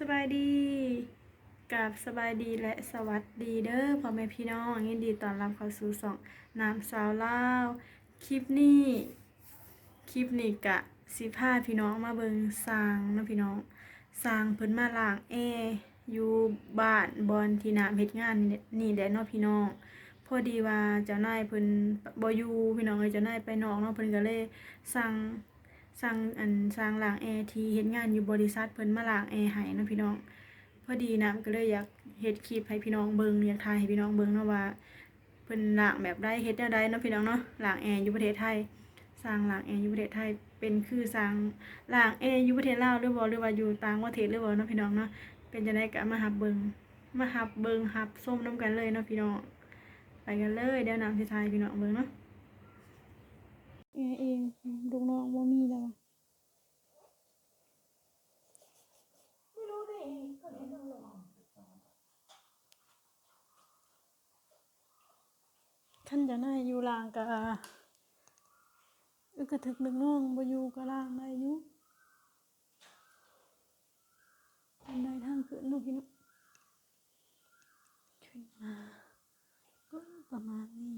สบายดีกับสบายดีและสวัสดีเด้อพ่อแม่พี่น้องยินดีต้อนรับเข้าสู่สองน้ำสาวเล่าคลิปนี้คลิปนี้กะสิพาพี่น้องมาเบิงสร้างนะพี่น้องสร้างเพิ่นมาล้างแออยู่บ้านบอนที่น้ำเฮ็ดงานนี่นี่แหละเนาะพี่น้องพอดีว่าเจ้านายเพิ่นบ่อยู่พี่น้องเอ้ยเจ้านายไปนอกเนาะเพิ่นก็เลยสั่ง สั่งอันสั่งล้างแอร์ที่เฮ็ดงานอยู่บริษัทเพิ่นมาล้างแอร์ให้นะพี่น้อง พอดีน้ำก็เลยอยากเฮ็ดคลิปให้พี่น้องเบิ่งอยากถ่ายให้พี่น้องเบิ่งเนาะว่าเพิ่นล้างแบบใดเฮ็ดแนวใดเนาะพี่น้องเนาะล้างแอร์อยู่ประเทศไทยสร้างล้างแอร์อยู่ประเทศไทยเป็นคือสร้างล้างแอร์อยู่ประเทศลาวหรือบ่หรือว่าอยู่ต่างประเทศหรือบ่เนาะพี่น้องเนาะเป็นจังได๋ก็มาหับเบิ่งมาหับเบิ่งหับส้มนํกันเลยเนาะพี่น้องไปกันเลยเดี๋ยวน้ำสิทายพี่น้องเบิ่งเนาะ เอเองลูกน้องบ่มีแล้วท่านจะน่าอยู่ลางกะอึกกระถึกนึกน้องบ่อยู่กะลางได้อยู่บันไดทางขึ้นลูกพี่น้องขึ้นมาก็ประมาณนี้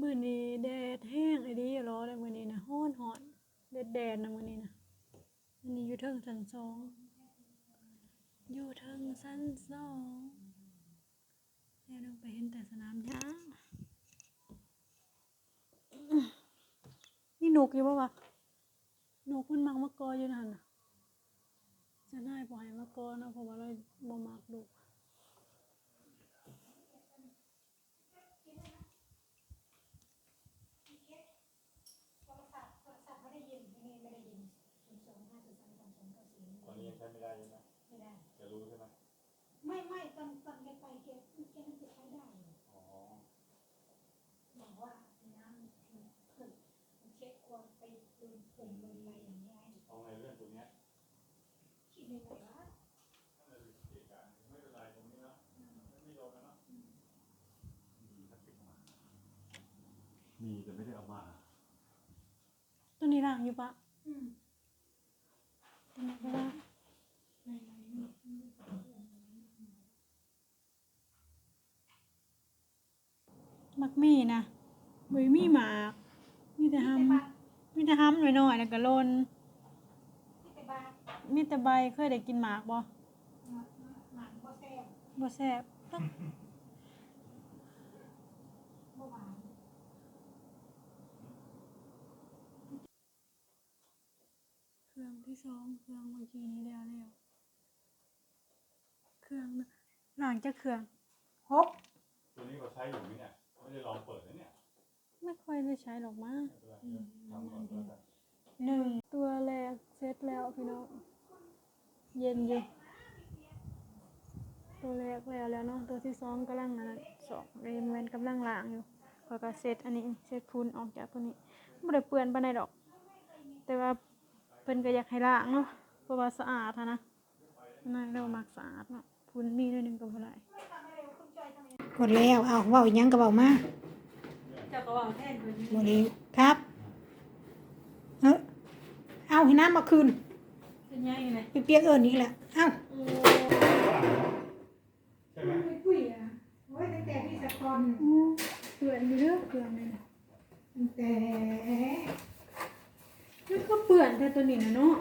มื้อนี้แดดแห้งไอ้ดีรอเลยมื้อนี้นะฮ้อนฮ้อน แดดแดดนะมื้อนี้นะอันนี้อยู่เทิงชั้นสองอยู่เทิงชั้นสองแล้วลงไปเห็นแต่สนามหญ้านี่นกอยู่ปะวะนกมันมักมากออยู่นั่นนะจะได้บ่ให้มากอนะเพราะว่าเราบ่มักดุตอนนี้ยังใช้ไม่ได้ใช่ไหม ไม่ได้ จะรู้ใช่ไหม ไม่ไม่ตอนตอนแกไปแกแกน่าจะใช้ได้อยู่ อ๋อ บอกว่าน้ำมันเพิ่มมันเช็ดควรไปดูปุ่มลงอะไรอย่างเงี้ย เอาไงเรื่องตัวเนี้ย คิดยังไงวะ นั่นเลยเกะกะไม่เป็นไรตรงนี้เนาะไม่โดนแล้วเนาะมีพลาสติกมามีแต่ไม่ได้เอามาตัวนี้ล่างอยู่ปะอืมตัวนี้ก็ล่างในในนี่มักมีนะบ่มีหมาก มีแต่หำมีแต่หำหน่อยๆแล้วก็โลนที่ไปบ้าน มีแต่ใบเคยได้กินหมากบ่หนังก็แซ่บบ่แซ่บตักเมื่อวานเครื่องที่สองเครื่องเมื่อกี้นี้แล้วแล้วเครื่องนะหลังจากเครื่องหกตัวนี้เขาใช้อยู่ไหมเนี่ยไม่ได้ลองเปิดนะเนี่ยไม่ค่อยได้ใช้หรอกมั้งไม่เป็นไรเดี๋ยวทำก่อนแล้วกันหนึ่งตัวแรกเสร็จแล้วพี่น้อง เย็นอยู่ ตัวแรกแล้วแล้วเนาะ ตัวที่สองกำลังอันนั้นสองเรนแวนกำลังล้างอยู่คอยก็เซตอันนี้เซตพุนออกจากตัวนี้ไม่ได้เปื้อนปานใดดอก แต่ว่าเพิ่นก็อยากให้ล้างเนาะ เพราะว่าสะอาดหั้นนะนายเรามักสะอาดเนาะพุนมีหนิดนึงก็บ่ได้หมดแล้ว เอาเว่าอีกยังก็บอกมาเจ้าก็ว่าแทนเพิ่นหมดแล้วครับ เออเอาให้น้ำมาคืน เป็นยังไงไปเปียกเอิญอีกแล้วเอ้าโอ้ใช่ไหมไม่คุยอะโอ้ยตั้งแต่พี่สะกอนเปื้อนอยู่เด้อเปื้อนเลยนะตั้งแต่มันก็เปื้อนแต่ตัวนี้นะเนาะ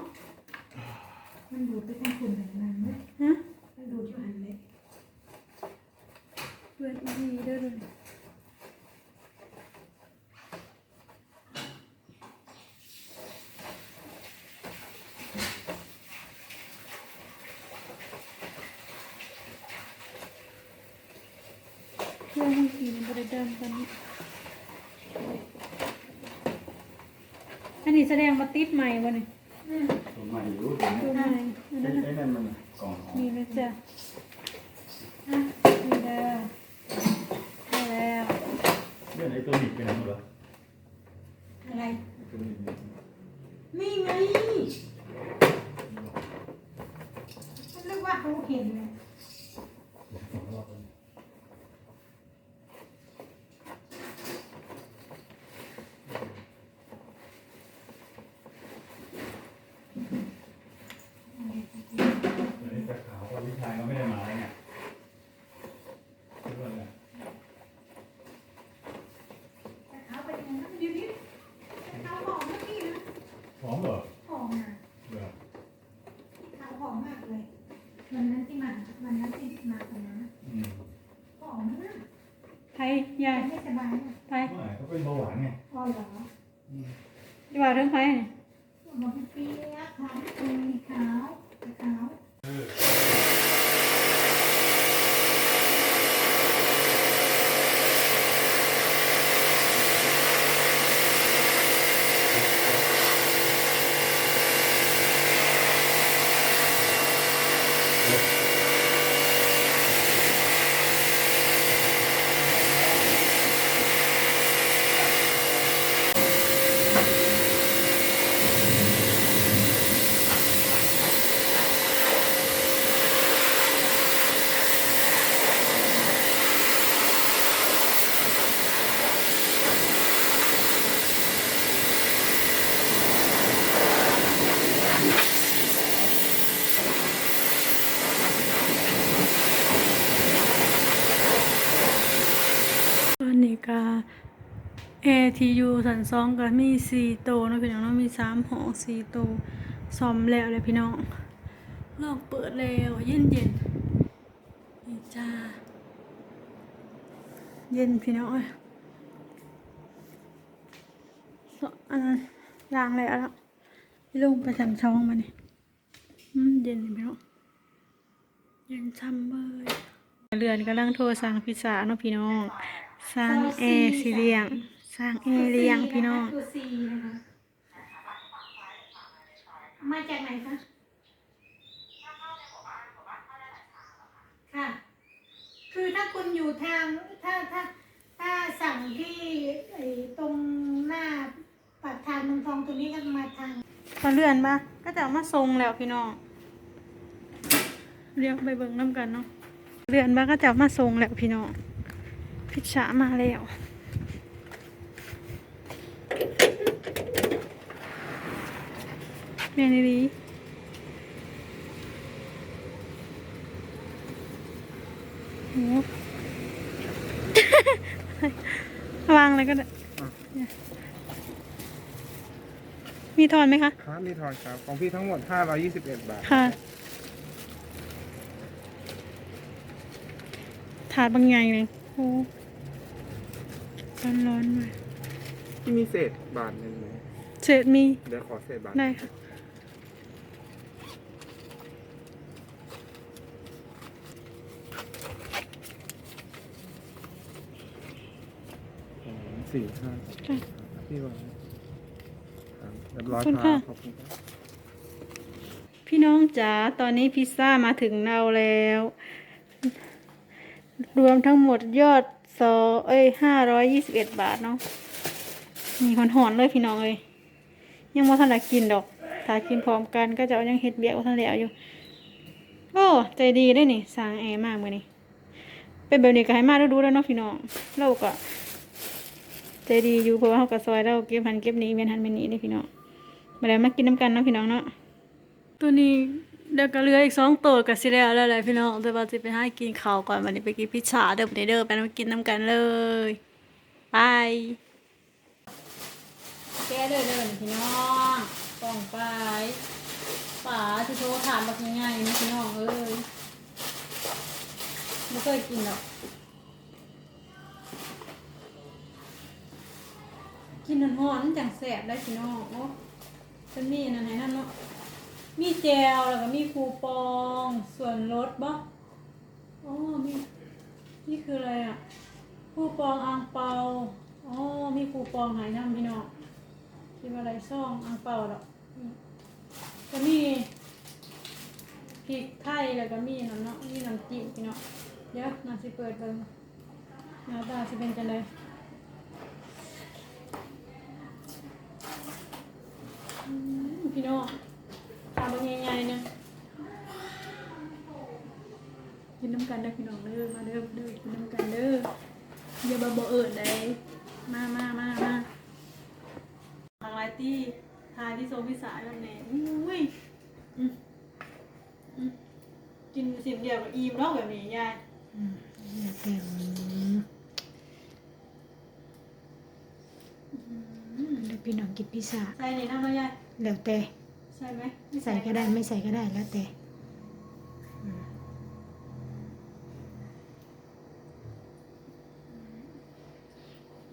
มันดูดไปทั้งคุณแบบนั้นไหมฮะมันดูดอยู่หันเลยเปื้อนอีหลีเด้อเด้อ เครื่องบางทีมันบริเดิมกันนี้อันนี้แสดงมาติดใหม่วะนี่ตัวใหม่รู้ตัวเนี้ตัยวใหม่อันไอ้นั้นน่ะไอ้นั่นมันกล่องของนี่นะจ๊ะอะนี่เด้อได้แล้วเรื่องไอ้ตัวหนีบเป็นยังไงเหรออะไรไอ้ตัวหนีบเนี่ยนี่ไงมันเรียกว่าเขาเห็นเลย ยาย ไม่สบายนะ ไป เมื่อไหร่เขาเป็นเบาหวานไง อ๋อเหรอ อืม ดีกว่าเรื่องไปนี่ บอกเป็นปีแล้วขาวปีขาวขาว เออ ตอนนี้ก็ ATU สันซองก็มีสี่โตวนะพี่น้องเนาะมีสามห้องสี่โตวซ่อมแล้วเลยพี่น้องลอกเปิดแล้วเย็นเย็นๆนี่จ้าเย็นพี่น้องเอ้ยสอันนั้นล้างแล้วแล้วพี่ลุงไปสันซองมานี่อืมเย็นพี่น้องเย็นช่ำเลยเรือนกำลังโทรสั่งพิซซ่าเนาะพี่น้องสร้างเอสิเลียง สร้างเอเลียงพี่น้องตัวซีนะคะมาจากไหนคะค่ะ คือถ้าคุณอยู่ทางถ้าถ้าถ้าสั่งที่ไอ้ตรงหน้าปากทางเมืองทองตรงนี้ก็มาทางพอเลื่อนมาก็จะเอามาทรงแล้วพี่น้องเรียกไปเบิ่งน้ำกันเนาะเลื่อนมาก็จะเอามาทรงแล้วพี่น้องพิชามาแล้ว เมนดีโหวางเลยก็ได้มีทอนไหมคะ ครับ มีทอนครับ ของพี่ทั้งหมด 521 บาท ค่ะ ถาดบางใหญ่เลยโอ้ร้อนร้อนๆเลยที่มีเศษบาทหนึ่งไหมเศษมี เดี๋ยวขอเศษบาท ได้ค่ะ สองสี่ห้าค่ะ พี่วางครับเรียบร้อยขอบคุณครัค่ะ บขอบคุณครับ พี่น้องจ๋า ตอนนี้พิซซ่ามาถึงเราแล้ว รวมทั้งหมดยอดซอเอ้ยห้าร้อยยี่สิบเอ็ดบาทเนาะ มีหอนหอนๆเลยพี่น้องเลยยังว่าทันได้กินดอก ถ้ากินพร้อมกันก็จะเอายังเฮ็ดเบียกว่าทันแล้วอยู่ โอ้ใจดีได้นี่สร้างแอร์มากมือนี่เป็นแบบนี้ก็ให้มาดูดูแล้วเนาะพี่น้องเราก็ ใจดีอยู่เพราะว่าเขาก็ซอยเราเก็บหันเก็บนี้เวียนหันเวียนนี้นี่พี่น้องมาแล้วมากินน้ำกันเนาะพี่น้องเนาะตัวนี้เดี๋ยวก็เหลืออีกสองตัวกับสิแล้วแล้วแหละพี่น้องแต่ว่าจะไปให้กินข้าวก่อนวันนี้ไปกินพิซซ่าเดิมเด้อไปมากินน้ำกันเลยไปแก้เด้อเด้อพี่น้องป้องไปป๋าที่โทรถามแบบง่ายๆนะพี่น้องเอ้ยไม่เคยกินหรอก กินร้อนๆจังแสบได้พี่น้องโอ้จะมีอันนั้นให้นั่นเนาะมีแจวแล้วก็มีคูปองส่วนลดบ่อ๋อมีนี่คืออะไรอะคูปองอังเปาอ๋อมีคูปองหายน้ำพี่น้องคิดว่าอะไรซ่องอังเปาดอกนี่ก็มีพริกไทยแล้วก็มีน้ำเนาะมีน้ำจิ้มพี่น้องเดี๋ยวนาสิเปิดเบิ่งหน้าตาสิเป็นจังได พี่น้องทำมันใหญ่ๆนะกินน้ำกันเด้อพี่น้องเด้อมาเด้อเด้อกินน้ำกันเด้ออย่าบาบ่เอิดได้มามามามาทางไรตี้ทายที่โซพิสายแบบนี้อุ้ยอืมอืมกินสิ่งเดียวกับอีมเนาะแบบนี้ยายเดี๋ยวพี่น้องกินพิซซ่าใส่ในน้ำเนาะยาย แล้วแต่ใส่ไหมใส่ก็ได้ไม่ใส่ก็ได้แล้วแต่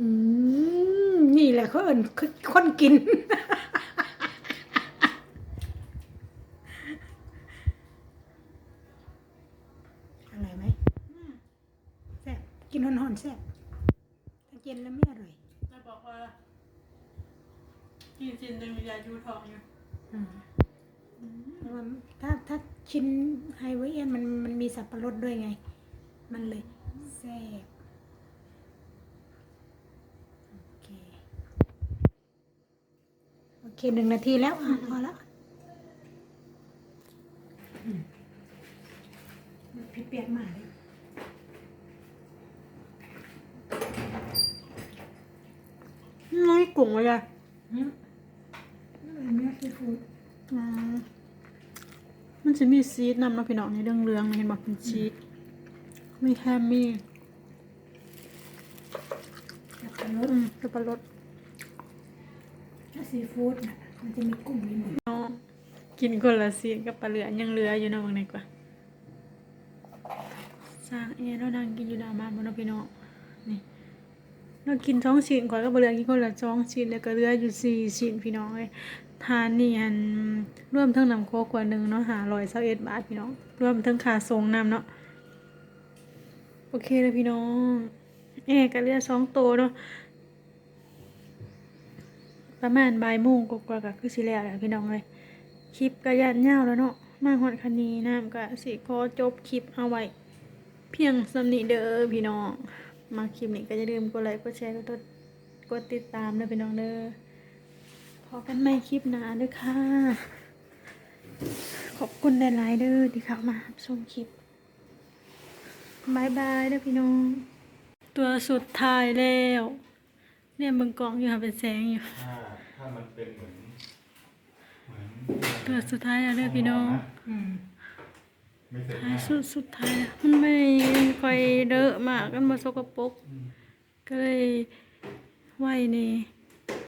อืมนี่แหละเขาเอิ้นคนกิน อร่อยไหมแซ่บกินหอนๆแซ่บถ้าเย็นแล้วไม่อร่อย จะบอกว่า กินจินยังมียายูทองอยู่อืมเพราะว่าถ้าถ้าชิ้นไฮเวเอียนมันมันมีสับปะรดด้วยไง มันเลยแซ่บโอเค โอเคหนึ่งนาทีแล้วอะพอแล้วอืมพี่เปียกมาเลยน้อยกุ้งเลยอะอืมเนื้อ ซีฟู้ดอืมมันจะมีซีดนำเนาะพี่น้องในเรื่องเรืองๆเห็นบอกเป็นชีสมีแฮมมี่สับปะรดอืมสับปะรดถ้าซีฟู้ดน่ะมันจะมีกุ้งมีหมูน้องกินคนละซีดกับปลาเหลือยังเหลืออยู่เนาะบางในกว่าสร้างเอเรานั่งกินอยู่หน้าบ้านบนเนาะพี่น้องนี่เรากินสองชิ้นข่อยก็บ่เหลือกินคนละสองชิ้นแล้วก็เหลืออยู่สี่ชิ้นพี่น้องเลย ทานนี่อันร่วมทั้งนำโคกกว่าหนึ่งเนาะหาร้อยเเอ็ดบาทพี่น้องร่วมทั้งค่าส่งนำเนาะโอเคเลยพี่น้องเอก็เหลือสองโตวเนาะประมาณบ่ายโมงกว่าๆก็คือสิแล้วแหละพี่น้องเลยคลิปก็ยันยาวแล้วเนาะมาฮอดคันนี้น้ำก็สิขอจบคลิปเอาไว้ เพียงสำนีเด้อพี่น้อง มาคลิปนี้ก็อย่าลืมกดไลค์กดแชร์กดติดกดติดตามเด้อพี่น้องเด้อ พอกันใหม่คลิปหน้าเด้อค่ะ ขอบคุณหลายๆเด้อที่เข้ามารับชมคลิปบายบายเด้อพี่น้อง ตัวสุดท้ายแล้ว เนี่ยมึงกองอยู่ค่ะเป็นแสงอยู่ ถ้าถ้ามันเป็นเหมือนเหมือนตัวสุดท้ายแล้วเด้อพี่น้องอืมไม่เสร็จท้ายมากสุดสุดท้ายแล้วมันไม่ค่อยเดอะมากกันมาสกปรกอืมก็เลยไว้ใน